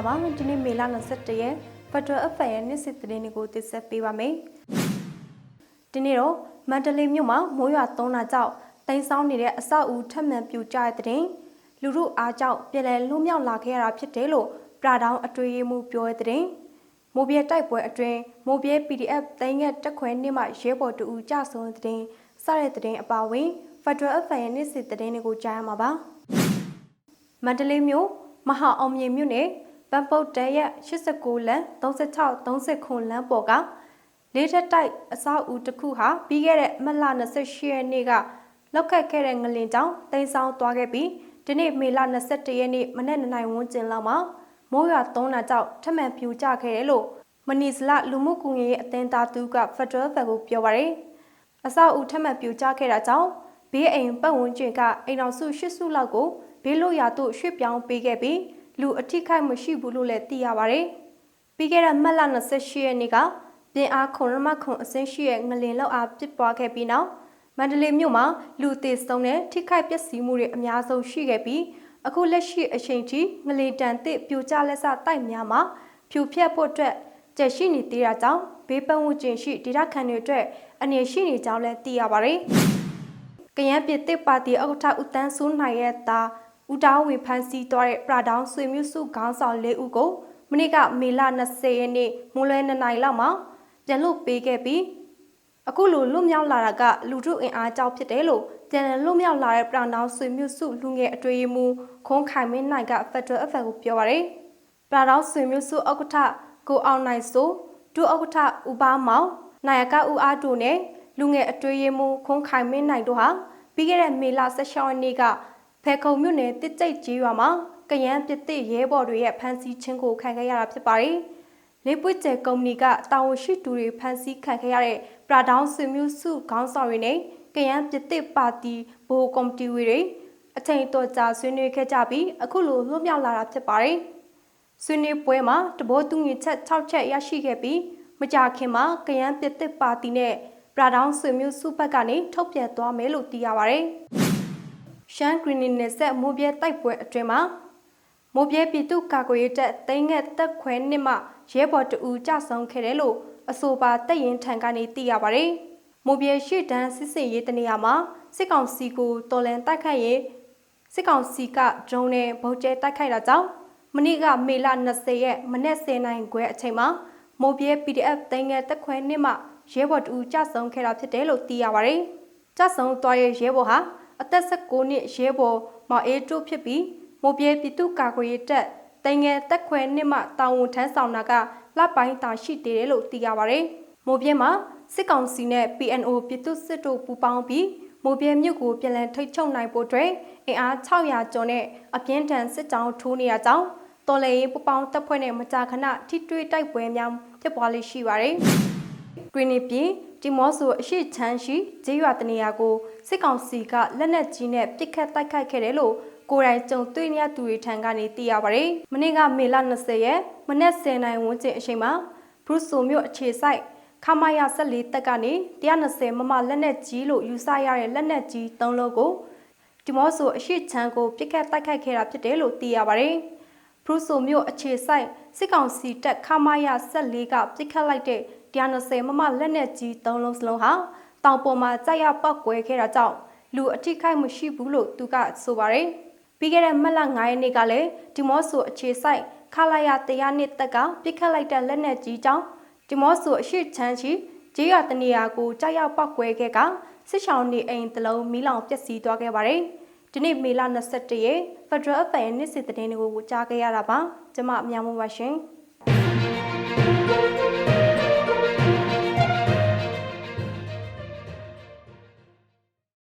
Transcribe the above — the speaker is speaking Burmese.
္ဂလာပါဒီနေ့မေလ21ရက်ဖက်ဒရယ်အဖက်ရဲ့နေ့စစ်သတင်းတွေကိုတင်ဆက်ပေးပါမယ်ဒီနေ့တော့မန္တလေးမြို့မှာမိုးရွာသွန်းတာကြောင့်တိမ်ဆောင်းနေတဲ့အဆောက်အဦထပ်မံပြိုကျတဲ့တဲ့လူမှုအားကြောင့်ပြည်လဲလွတ်မြောက်လာခဲ့ရတာဖြစ်တယ်လို့ပရာတောင်အတွေ့အမှုပြောတဲ့တဲ့မိုးပြဲတိုက်ပွဲအတွင်းမိုးပြဲ PDF တိုင်းငက်တက်ခွဲနေ့မှရဲဘော်တူကြဆုံးတဲ့တဲ့စတဲ့တဲ့အပါအဝင်ဖက်ဒရယ်အဖက်ရဲ့နေ့စစ်သတင်းတွေကိုကြားရမှာပါမန္တလေးမြို့မဟာအောင်မြေမြို့နယ် ပန်ပုတ်တဲရက်89လမ်း36 39လမ်းပေါ်ကလေးထက်တိုက်အဆောက်အဦတစ်ခုဟာပြီးခဲ့တဲ့မတ်လ28ရက်နေ့ကလောက်ခတ်ခဲ့တဲ့ငလင်ကြောင့်တိမ်ဆောင်သွားခဲ့ပြီးဒီနေ့မေလ21ရက်နေ့မနေ့နနိုင်ဝန်းကျင်လောက်မှာမိုးရွာသွန်းတာကြောင့်ထပ်မံပြိုကျခဲ့တယ်လို့မနီစလလူမှုကွန်ရက်ရဲ့အသင်းသားသူကဖက်ဒရယ်ဘက်ကိုပြောပါရယ်အဆောက်အဦထပ်မံပြိုကျခဲ့တာကြောင့်ဘေးအိမ်ပတ်ဝန်းကျင်ကအိမ်တော်စု၈စုလောက်ကိုဘေးလို့ရာသို့ရွှေ့ပြောင်းပေးခဲ့ပြီး လူအထိခိုက်မရှိဘူးလို့လည်းသိရပါဗျ။ပြီးခဲ့တဲ့မတ်လ28ရက်နေ့ကပြင်အားခွန်ရမခွန်အစင်းရှိရဲ့ငလင်လောက်အားပြစ်ပွားခဲ့ပြီးနောက်မန္တလေးမြို့မှာလူသေဆုံးတဲ့ထိခိုက်ပျက်စီးမှုတွေအများဆုံးရှိခဲ့ပြီးအခုလက်ရှိအချိန်ထိငလင်တန်တစ်ပြိုကျလက်စတိုက်များမှာဖြူဖြက်ဖို့အတွက်ကြက်ရှိနေသေးတာကြောင့်ဘေးပတ်ဝန်းကျင်ရှိဒေသခံတွေအတွက်အနေရှိနေကြောင်းလည်းသိရပါဗျ။ကရန်ပြည်တစ်ပါတီဥက္ကဋ္ဌဦးတန်းစိုးနိုင်ရဲ့သား ဦးတောင်းဝေဖန်စီသွားတဲ့ပရာဒေါင်းဆွေမျိုးစုခေါင်းဆောင်၄ဦးကိုမနေ့ကမေလ20ရက်နေ့မွန်းလွဲ2နာရီလောက်မှာပြန်လွတ်ပေးခဲ့ပြီးအခုလိုလွတ်မြောက်လာတာကလူထုအင်အားကြောင့်ဖြစ်တယ်လို့ပြန်လည်လွတ်မြောက်လာတဲ့ပရာဒေါင်းဆွေမျိုးစုလူငယ်အတွေ့အမှုခွန်ခိုင်မင်းနိုင်ကဖက်ဒရယ်အဖက်ကိုပြောပါရယ်ပရာဒေါင်းဆွေမျိုးစုဥက္ကဋ္ဌကိုအောင်နိုင်စိုးဒုဥက္ကဋ္ဌဦးပါမောင်နိုင်ကဦးအားတို့နဲ့လူငယ်အတွေ့အမှုခွန်ခိုင်မင်းနိုင်တို့ဟာပြီးခဲ့တဲ့မေလ16ရက်နေ့က ဖဲခုံမြို့နယ်တစ်ကြိတ်ကြီးရွာမှာကရန်ပြစ်တစ်ရဲဘော်တွေရဲ့ဖမ်းဆီးခြင်းကိုခံခဲ့ရတာဖြစ်ပါတယ်။လေးပွေ့ကျဲကုမ္ပဏီကတာဝန်ရှိသူတွေဖမ်းဆီးခံခဲ့ရတဲ့ပရာဒေါင်းဆွေမျိုးစုခေါင်းဆောင်တွေနဲ့ကရန်ပြစ်တစ်ပါတီဘိုကော်မတီတွေအချိန်တော်ကြာဆွေးနွေးခဲ့ကြပြီးအခုလိုလွတ်မြောက်လာတာဖြစ်ပါတယ်။ဆွေးနွေးပွဲမှာတဘောတူညီချက်6ချက်ရရှိခဲ့ပြီးမကြာခင်မှာကရန်ပြစ်တစ်ပါတီနဲ့ပရာဒေါင်းဆွေမျိုးစုဘက်ကနေထုတ်ပြန်သွားမယ်လို့သိရပါတယ်။ ရှမ်းဂရီနီနယ်ဆက်မိုးပြဲတိုက်ပွဲအတွင်းမှာမိုးပြဲပြည်သူ့ကာကွယ်ရေးတပ်တိန်ငက်တက်ခွဲနှစ်မှရဲဘော်တအူကြဆုံးခဲ့တယ်လို့အဆိုပါတပ်ရင်ထံကနေသိရပါတယ်။မိုးပြဲရှိတန်းစစ်စင်ရေးတနေရာမှာစစ်ကောင်စီကိုတော်လန်တိုက်ခိုက်ရေးစစ်ကောင်စီကဒရုန်းနဲ့ဗုံးကျဲတိုက်ခိုက်တာကြောင့်မနေ့ကမေလ20ရက်မနေ့10နိုင်ခွဲအချိန်မှာမိုးပြဲ PDF တိန်ငက်တက်ခွဲနှစ်မှရဲဘော်တအူကြဆုံးခဲ့တာဖြစ်တယ်လို့သိရပါတယ်။ကြဆုံးသွားတဲ့ရဲဘော်ဟာ အသက်16နှစ်ရဲဘော်မောင်အေးတို့ဖြစ်ပြီးမိုးပြဲပြည်သူ့ကာကွယ်ရေးတပ်တိုင်ငယ်တက်ခွဲနှစ်မှတာဝန်ထမ်းဆောင်တာကလပိုင်းတာရှိသေးတယ်လို့သိရပါဗျ။မိုးပြဲမှာစစ်ကောင်စီနဲ့ PNO ပြည်သူ့စစ်တို့ပူးပေါင်းပြီးမိုးပြဲမြို့ကိုပြည်လည်ထိတ်ချုပ်နိုင်ဖို့အတွက်အင်အား600ကျော်နဲ့အပြင်းထန်စစ်ကြောင်းထိုးနေရကြောင်းတော်လေပူပေါင်းတပ်ဖွဲ့နဲ့မကြာခဏထိတွေ့တိုက်ပွဲများဖြစ်ပွားလေးရှိပါတယ်။တွင်နေပြည် တီမော့ဆိုအရှိချမ်းရှိဂျေးရွာတနေရာကိုစစ်ကောင်စီကလက်နက်ကြီးနဲ့ပစ်ခတ်တိုက်ခိုက်ခဲ့တယ်လို့ကိုယ်တိုင်ကြုံတွေ့နေရသူတွေထံကနေသိရပါတယ်။မနေ့ကမေလ20ရက်မနက်10:00နာရီဝန်းကျင်အချိန်မှာဘရုဆိုမြို့အခြေဆိုင်ခမာယာ14တက်ကနေ120မမလက်နက်ကြီးလို့ယူဆရတဲ့လက်နက်ကြီး3လုံးကိုဒီမော့ဆိုအရှိချမ်းကိုပစ်ခတ်တိုက်ခိုက်ခဲ့တာဖြစ်တယ်လို့သိရပါတယ်။ဘ ရုဆိုမြို့အခြေဆိုင်စစ်ကောင်စီတပ်ခမာယာ14ကပစ်ခတ်လိုက်တဲ့120မမလက်နက်ကြီး3လုံးစလုံးဟာတောင်ပေါ်မှာကြက်ရပောက်ကွဲခဲ့တာကြောင့်လူအထိခိုက်မရှိဘူးလို့သူကဆိုပါတယ်။ပြီးခဲ့တဲ့မက်လ9ရက်နေ့ကလည်းဒီမော့ဆိုအခြေဆိုင်ခလာရတရားနှစ်တက်ကပြစ်ခတ်လိုက်တဲ့လက်နက်ကြီးကြောင့်ဒီမော့ဆိုအရှိချမ်းချီဂျေးရတနေရာကိုကြက်ရပောက်ကွဲခဲ့ကစစ်ဆောင်နေအိမ်တလုံးမီးလောင်ပျက်စီးသွားခဲ့ပါတယ်။ ဒီနေ့မေလ21ရက်ဖက်ဒရယ်အပန်နေ့စစ်တည်င်းတွေကိုကြားခဲ့ရတာပါ။ကျွန်မအများမပါရှင်။